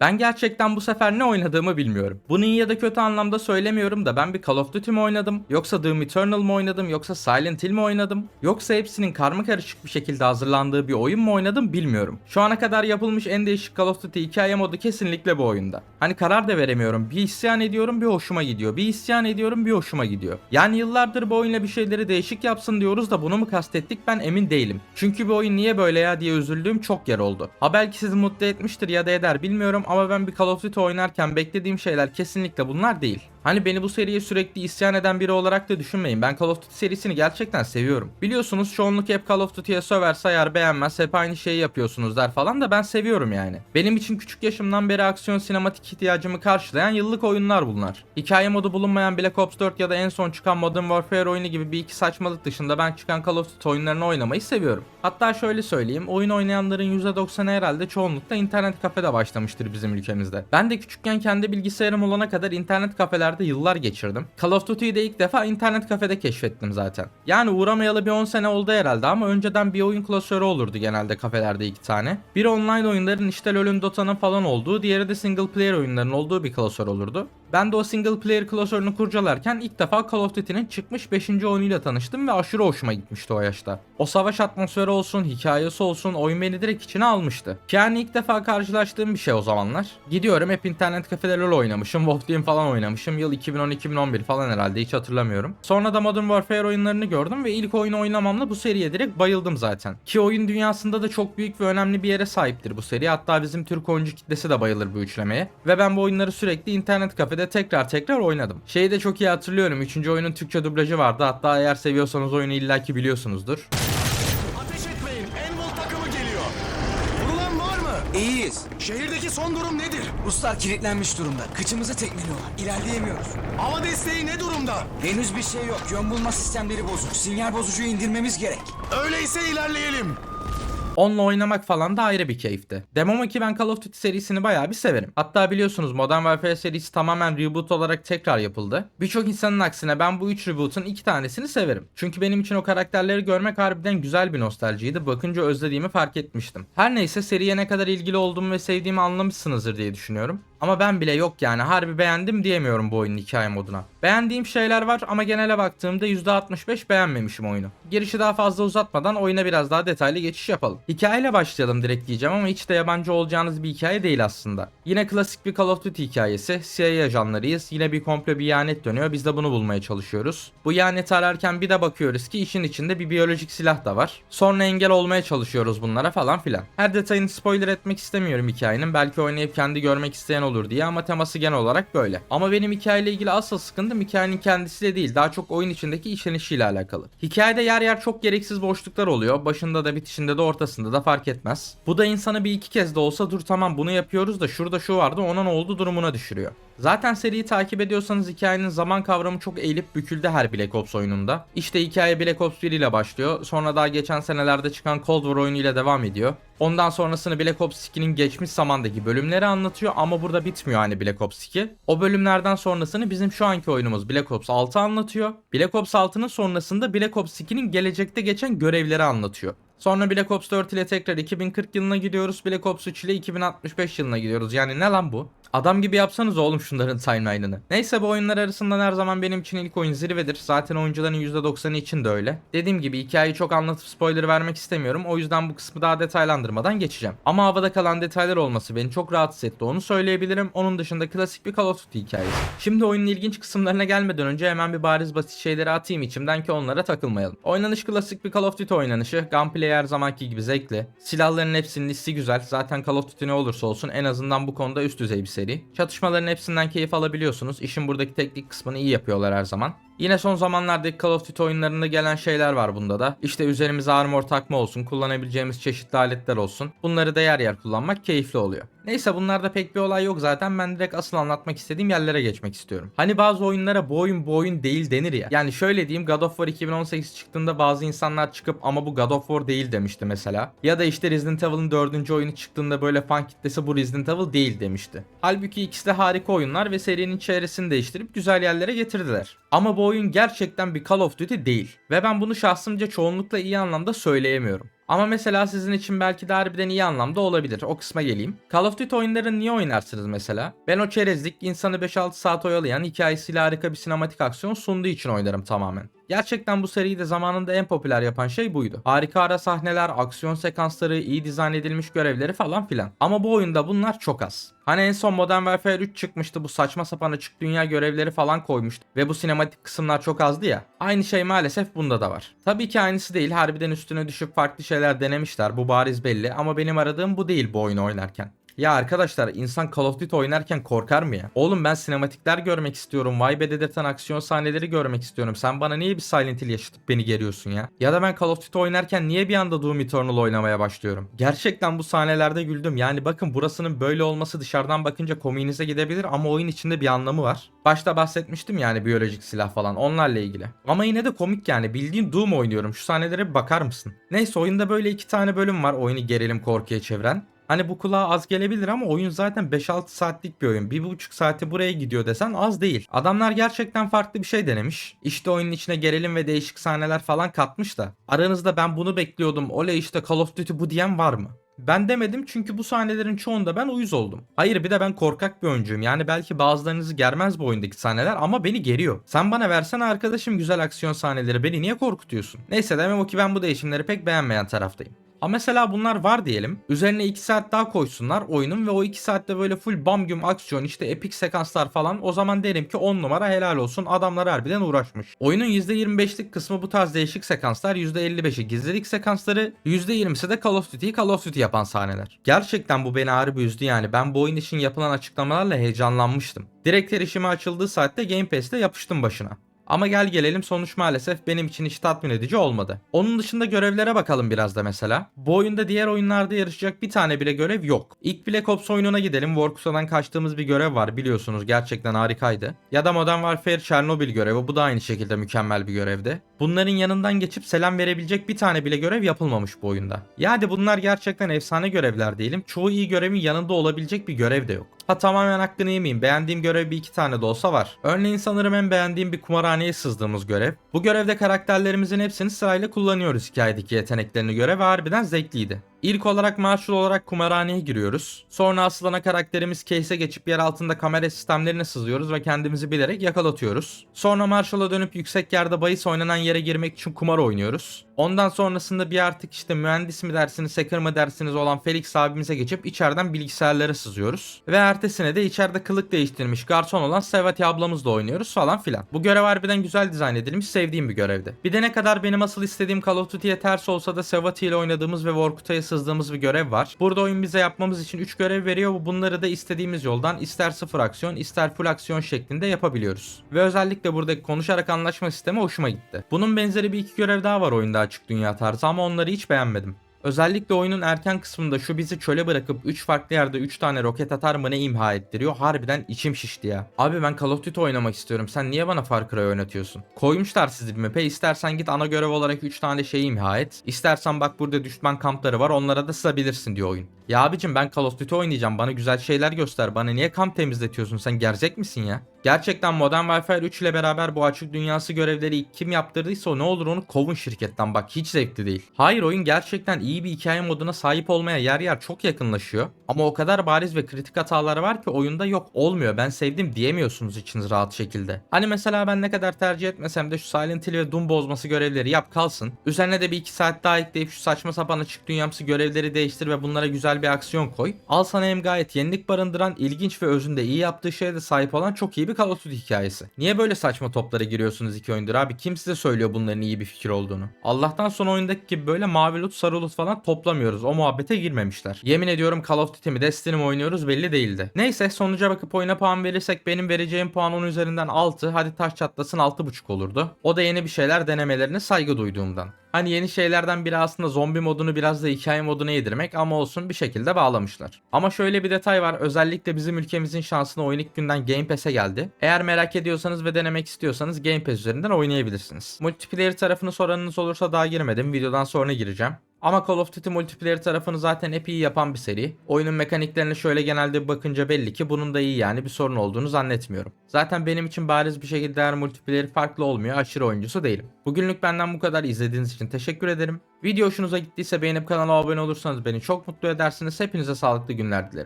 Ben gerçekten bu sefer ne oynadığımı bilmiyorum. Bunu iyi ya da kötü anlamda söylemiyorum da ben bir Call of Duty mi oynadım? Yoksa Doom Eternal mı oynadım? Yoksa Silent Hill mi oynadım? Yoksa hepsinin karma karışık bir şekilde hazırlandığı bir oyun mu oynadım bilmiyorum. Şu ana kadar yapılmış en değişik Call of Duty hikaye modu kesinlikle bu oyunda. Hani karar da veremiyorum. Bir isyan ediyorum bir hoşuma gidiyor. Bir isyan ediyorum bir hoşuma gidiyor. Yani yıllardır bu oyunla bir şeyleri değişik yapsın diyoruz da bunu mu kastettik ben emin değilim. Çünkü bu oyun niye böyle ya diye üzüldüğüm çok yer oldu. Ha belki sizi mutlu etmiştir ya da eder bilmiyorum ama ben bir Call of Duty oynarken beklediğim şeyler kesinlikle bunlar değil. Hani beni bu seriye sürekli isyan eden biri olarak da düşünmeyin. Ben Call of Duty serisini gerçekten seviyorum. Biliyorsunuz çoğunluk hep Call of Duty'ye söver sayar beğenmez hep aynı şeyi yapıyorsunuz der falan da ben seviyorum yani. Benim için küçük yaşımdan beri aksiyon sinematik ihtiyacımı karşılayan yıllık oyunlar bunlar. Hikaye modu bulunmayan Black Ops 4 ya da en son çıkan Modern Warfare oyunu gibi bir iki saçmalık dışında ben çıkan Call of Duty oyunlarını oynamayı seviyorum. Hatta şöyle söyleyeyim oyun oynayanların %90'ı herhalde çoğunlukla internet kafede başlamıştır bizim ülkemizde. Ben de küçükken kendi bilgisayarım olana kadar internet kafelerde yıllar geçirdim. Call of Duty'yi de ilk defa internet kafede keşfettim zaten. Yani uğramayalı bir 10 sene oldu herhalde ama önceden bir oyun klasörü olurdu genelde kafelerde iki tane. Biri online oyunların işte LoL'ün Dota'nın falan olduğu, diğeri de single player oyunların olduğu bir klasör olurdu. Ben de o single player klasörünü kurcalarken ilk defa Call of Duty'nin çıkmış 5. oyunuyla tanıştım ve aşırı hoşuma gitmişti o yaşta. O savaş atmosferi olsun, hikayesi olsun oyun beni direkt içine almıştı. Yani ilk defa karşılaştığım bir şey o zamanlar. Gidiyorum hep internet kafede LoL oynamışım, WoW Team falan oynamışım. Yıl 2010-2011 falan herhalde hiç hatırlamıyorum. Sonra da Modern Warfare oyunlarını gördüm ve ilk oyunu oynamamla bu seriye direkt bayıldım zaten. Ki oyun dünyasında da çok büyük ve önemli bir yere sahiptir bu seri. Hatta bizim Türk oyuncu kitlesi de bayılır bu üçlemeye. Ve ben bu oyunları sürekli internet kafede tekrar tekrar oynadım. Şeyi de çok iyi hatırlıyorum. Üçüncü oyunun Türkçe dublajı vardı. Hatta eğer seviyorsanız oyunu illaki biliyorsunuzdur. Ateş etmeyin. Envil takımı geliyor. Vurulan var mı? İyiyiz. Şehirdeki son durum nedir? Ruslar kilitlenmiş durumda. Kıçımızı tekmeliyorlar. İlerleyemiyoruz. Hava desteği ne durumda? Henüz bir şey yok. Yön bulma sistemleri bozuk. Sinyal bozucuyu indirmemiz gerek. Öyleyse ilerleyelim. Onunla oynamak falan da ayrı bir keyifti. Demom ki ben Call of Duty serisini bayağı bir severim. Hatta biliyorsunuz Modern Warfare serisi tamamen reboot olarak tekrar yapıldı. Birçok insanın aksine ben bu 3 reboot'un 2 tanesini severim. Çünkü benim için o karakterleri görmek harbiden güzel bir nostaljiydi. Bakınca özlediğimi fark etmiştim. Her neyse seriye ne kadar ilgili olduğumu ve sevdiğimi anlamışsınızdır diye düşünüyorum. Ama ben bile yok yani harbi beğendim diyemiyorum bu oyunun hikaye moduna. Beğendiğim şeyler var ama genele baktığımda %65 beğenmemişim oyunu. Girişi daha fazla uzatmadan oyuna biraz daha detaylı geçiş yapalım. Hikayeyle başlayalım direkt diyeceğim ama hiç de yabancı olacağınız bir hikaye değil aslında. Yine klasik bir Call of Duty hikayesi. CIA ajanlarıyız. Yine bir komple bir ihanet dönüyor. Biz de bunu bulmaya çalışıyoruz. Bu ihaneti ararken bir de bakıyoruz ki işin içinde bir biyolojik silah da var. Sonra engel olmaya çalışıyoruz bunlara falan filan. Her detayını spoiler etmek istemiyorum hikayenin. Belki oynayıp kendi görmek isteyen olur diye ama teması genel olarak böyle. Ama benim hikayeyle ilgili asıl sıkıntım hikayenin kendisi de değil. Daha çok oyun içindeki işlenişiyle alakalı. Hikayede yer yer çok gereksiz boşluklar oluyor. Başında da bitişinde de ortasında da fark etmez. Bu da insanı bir iki kez de olsa dur tamam bunu yapıyoruz da şurada şu vardı ona ne oldu durumuna düşürüyor. Zaten seriyi takip ediyorsanız hikayenin zaman kavramı çok eğilip büküldü her Black Ops oyununda. İşte hikaye Black Ops 1 ile başlıyor. Sonra daha geçen senelerde çıkan Cold War oyunu ile devam ediyor. Ondan sonrasını Black Ops 2'nin geçmiş zamandaki bölümleri anlatıyor ama burada bitmiyor hani Black Ops 2. O bölümlerden sonrasını bizim şu anki oyunumuz Black Ops 6 anlatıyor. Black Ops 6'nın sonrasında Black Ops 2'nin gelecekte geçen görevleri anlatıyor. Sonra Black Ops 4 ile tekrar 2040 yılına gidiyoruz. Black Ops 3 ile 2065 yılına gidiyoruz. Yani ne lan bu? Adam gibi yapsanız oğlum şunların timeline'ını. Neyse bu oyunlar arasından her zaman benim için ilk oyun zirvedir. Zaten oyuncuların %90'ı için de öyle. Dediğim gibi hikayeyi çok anlatıp spoiler vermek istemiyorum. O yüzden bu kısmı daha detaylandırmadan geçeceğim. Ama havada kalan detaylar olması beni çok rahatsız etti. Onu söyleyebilirim. Onun dışında klasik bir Call of Duty hikayesi. Şimdi oyunun ilginç kısımlarına gelmeden önce hemen bir bariz basit şeyleri atayım içimden ki onlara takılmayalım. Oynanış klasik bir Call of Duty oynanışı. Gunplay her zamanki gibi zevkli. Silahların hepsinin listi güzel. Zaten Call of Duty ne olursa olsun en azından bu konuda üst düzey bir seri. Çatışmaların hepsinden keyif alabiliyorsunuz. İşin buradaki teknik kısmını iyi yapıyorlar her zaman. Yine son zamanlardaki Call of Duty oyunlarında gelen şeyler var bunda da. İşte üzerimize armor takma olsun, kullanabileceğimiz çeşitli aletler olsun. Bunları da yer yer kullanmak keyifli oluyor. Neyse bunlarda pek bir olay yok zaten. Ben direkt asıl anlatmak istediğim yerlere geçmek istiyorum. Hani bazı oyunlara bu oyun bu oyun değil denir ya. Yani şöyle diyeyim God of War 2018 çıktığında bazı insanlar çıkıp ama bu God of War değil demişti mesela. Ya da işte Resident Evil'ın 4. oyunu çıktığında böyle fan kitlesi bu Resident Evil değil demişti. Halbuki ikisi de harika oyunlar ve serinin çevresini değiştirip güzel yerlere getirdiler. Ama bu oyun gerçekten bir Call of Duty değil. Ve ben bunu şahsımca çoğunlukla iyi anlamda söyleyemiyorum. Ama mesela sizin için belki de harbiden iyi anlamda olabilir. O kısma geleyim. Call of Duty oyunlarını niye oynarsınız mesela? Ben o çerezlik insanı 5-6 saat oyalayan hikayesiyle harika bir sinematik aksiyon sunduğu için oynarım tamamen. Gerçekten bu seriyi de zamanında en popüler yapan şey buydu. Harika ara sahneler, aksiyon sekansları, iyi dizayn edilmiş görevleri falan filan. Ama bu oyunda bunlar çok az. Hani en son Modern Warfare 3 çıkmıştı bu saçma sapan açık dünya görevleri falan koymuştu ve bu sinematik kısımlar çok azdı ya. Aynı şey maalesef bunda da var. Tabii ki aynısı değil harbiden üstüne düşüp farklı şeyler denemişler bu bariz belli ama benim aradığım bu değil bu oyunu oynarken. Ya arkadaşlar insan Call of Duty oynarken korkar mı ya? Oğlum ben sinematikler görmek istiyorum. Vibe dedirten aksiyon sahneleri görmek istiyorum. Sen bana niye bir Silent Hill yaşatıp beni geriyorsun ya? Ya da ben Call of Duty oynarken niye bir anda Doom Eternal oynamaya başlıyorum? Gerçekten bu sahnelerde güldüm. Yani bakın burasının böyle olması dışarıdan bakınca komiğinize gidebilir ama oyun içinde bir anlamı var. Başta bahsetmiştim yani biyolojik silah falan onlarla ilgili. Ama yine de komik yani bildiğin Doom oynuyorum. Şu sahnelere bir bakar mısın? Neyse oyunda böyle iki tane bölüm var oyunu gerilim korkuya çeviren. Hani bu kulağa az gelebilir ama oyun zaten 5-6 saatlik bir oyun. 1,5 saati buraya gidiyor desen az değil. Adamlar gerçekten farklı bir şey denemiş. İşte oyunun içine gerilim ve değişik sahneler falan katmış da. Aranızda ben bunu bekliyordum. Oley işte Call of Duty bu diyen var mı? Ben demedim çünkü bu sahnelerin çoğunda ben uyuz oldum. Hayır bir de ben korkak bir oyuncuyum. Yani belki bazılarınızı germez bu oyundaki sahneler ama beni geriyor. Sen bana versene arkadaşım güzel aksiyon sahneleri beni niye korkutuyorsun? Neyse demem o ki ben bu değişimleri pek beğenmeyen taraftayım. Ama mesela bunlar var diyelim. Üzerine 2 saat daha koysunlar oyunun ve o 2 saatte böyle full bam güm aksiyon işte epik sekanslar falan o zaman derim ki 10 numara helal olsun adamlar harbiden uğraşmış. Oyunun %25'lik kısmı bu tarz değişik sekanslar %55'i gizlilik sekansları %20'si de Call of Duty'yi Call of Duty yapan sahneler. Gerçekten bu beni harbi üzdü yani ben bu oyun için yapılan açıklamalarla heyecanlanmıştım. Direkt erişime açıldığı saatte Game Pass'te yapıştım başına. Ama gel gelelim sonuç maalesef benim için hiç tatmin edici olmadı. Onun dışında görevlere bakalım biraz da mesela. Bu oyunda diğer oyunlarda yarışacak bir tane bile görev yok. İlk Black Ops oyununa gidelim. Warcusa'dan kaçtığımız bir görev var biliyorsunuz gerçekten harikaydı. Ya da Modern Warfare Chernobyl görevi bu da aynı şekilde mükemmel bir görevdi. Bunların yanından geçip selam verebilecek bir tane bile görev yapılmamış bu oyunda. Yani bunlar gerçekten efsane görevler diyelim. Çoğu iyi görevin yanında olabilecek bir görev de yok. Ha tamamen hakkını yemeyeyim. Beğendiğim görev bir iki tane de olsa var. Örneğin sanırım en beğendiğim bir kumarhaneye sızdığımız görev. Bu görevde karakterlerimizin hepsini sırayla kullanıyoruz hikayedeki yeteneklerine göre ve harbiden zevkliydi. İlk olarak marshal olarak kumarhaneye giriyoruz. Sonra aslana karakterimiz case'e geçip yer altında kamera sistemlerine sızıyoruz ve kendimizi bilerek yakalatıyoruz. Sonra marshal'a dönüp yüksek yerde bahis oynanan yere girmek için kumar oynuyoruz. Ondan sonrasında bir artık işte mühendis mi dersiniz, hacker mı dersiniz olan Felix abimize geçip içeriden bilgisayarlara sızıyoruz. Ve ertesine de içeride kılık değiştirmiş garson olan Sevati ablamızla oynuyoruz falan filan. Bu görev harbiden güzel dizayn edilmiş, sevdiğim bir görevdi. Bir de ne kadar benim asıl istediğim Call of Duty'ye ters olsa da Sevati ile oynadığımız ve Vorkuta'ya sızdığımız bir görev var. Burada oyun bize yapmamız için 3 görev veriyor ve bunları da istediğimiz yoldan ister sıfır aksiyon ister full aksiyon şeklinde yapabiliyoruz. Ve özellikle buradaki konuşarak anlaşma sistemi hoşuma gitti. Bunun benzeri bir iki görev daha var oyunda açık dünya tarzı ama onları hiç beğenmedim. Özellikle oyunun erken kısmında şu bizi çöle bırakıp 3 farklı yerde 3 tane roket atar mı ne imha ettiriyor harbiden içim şişti ya. Abi ben Call of Duty oynamak istiyorum sen niye bana Far Cry oynatıyorsun? Koymuşlar sizi bir map'e istersen git ana görev olarak 3 tane şeyi imha et. İstersen bak burada düşman kampları var onlara da sızabilirsin diyor oyun. Ya abicim ben Call of Duty oynayacağım bana güzel şeyler göster bana niye kamp temizletiyorsun sen gerzek misin ya? Gerçekten Modern Warfare 3 ile beraber bu açık dünyası görevleri kim yaptırdıysa ne olur onu kovun şirketten bak hiç zevkli değil. Hayır oyun gerçekten iyi bir hikaye moduna sahip olmaya yer yer çok yakınlaşıyor. Ama o kadar bariz ve kritik hataları var ki oyunda yok olmuyor ben sevdim diyemiyorsunuz içiniz rahat şekilde. Hani mesela ben ne kadar tercih etmesem de şu Silent Hill ve Doom bozması görevleri yap kalsın. Üzerine de bir iki saat daha ekleyip şu saçma sapan açık dünyamsı görevleri değiştir ve bunlara güzel bir aksiyon koy. Al sana hem gayet yenilik barındıran ilginç ve özünde iyi yaptığı şeye de sahip olan çok iyi bir Call of Duty hikayesi. Niye böyle saçma toplara giriyorsunuz iki oyundur abi? Kim size söylüyor bunların iyi bir fikir olduğunu? Allah'tan son oyundaki gibi böyle mavi loot sarı loot falan toplamıyoruz. O muhabbete girmemişler. Yemin ediyorum Call of Duty mi Destiny mi oynuyoruz belli değildi. Neyse sonuca bakıp oyuna puan verirsek benim vereceğim puan 10 üzerinden 6 hadi taş çatlasın 6.5 olurdu. O da yeni bir şeyler denemelerine saygı duyduğumdan. Hani yeni şeylerden biri aslında zombi modunu biraz da hikaye moduna yedirmek ama olsun bir şekilde bağlamışlar. Ama şöyle bir detay var özellikle bizim ülkemizin şansına oyun ilk günden Game Pass'e geldi. Eğer merak ediyorsanız ve denemek istiyorsanız Game Pass üzerinden oynayabilirsiniz. Multiplayer tarafını soranınız olursa daha girmedim videodan sonra gireceğim. Ama Call of Duty multiplayer tarafını zaten hep iyi yapan bir seri. Oyunun mekaniklerine şöyle genelde bakınca belli ki bunun da iyi yani bir sorun olduğunu zannetmiyorum. Zaten benim için bariz bir şekilde her multiplayer farklı olmuyor aşırı oyuncusu değilim. Bugünlük benden bu kadar izlediğiniz için teşekkür ederim. Video hoşunuza gittiyse beğenip kanala abone olursanız beni çok mutlu edersiniz. Hepinize sağlıklı günler dilerim.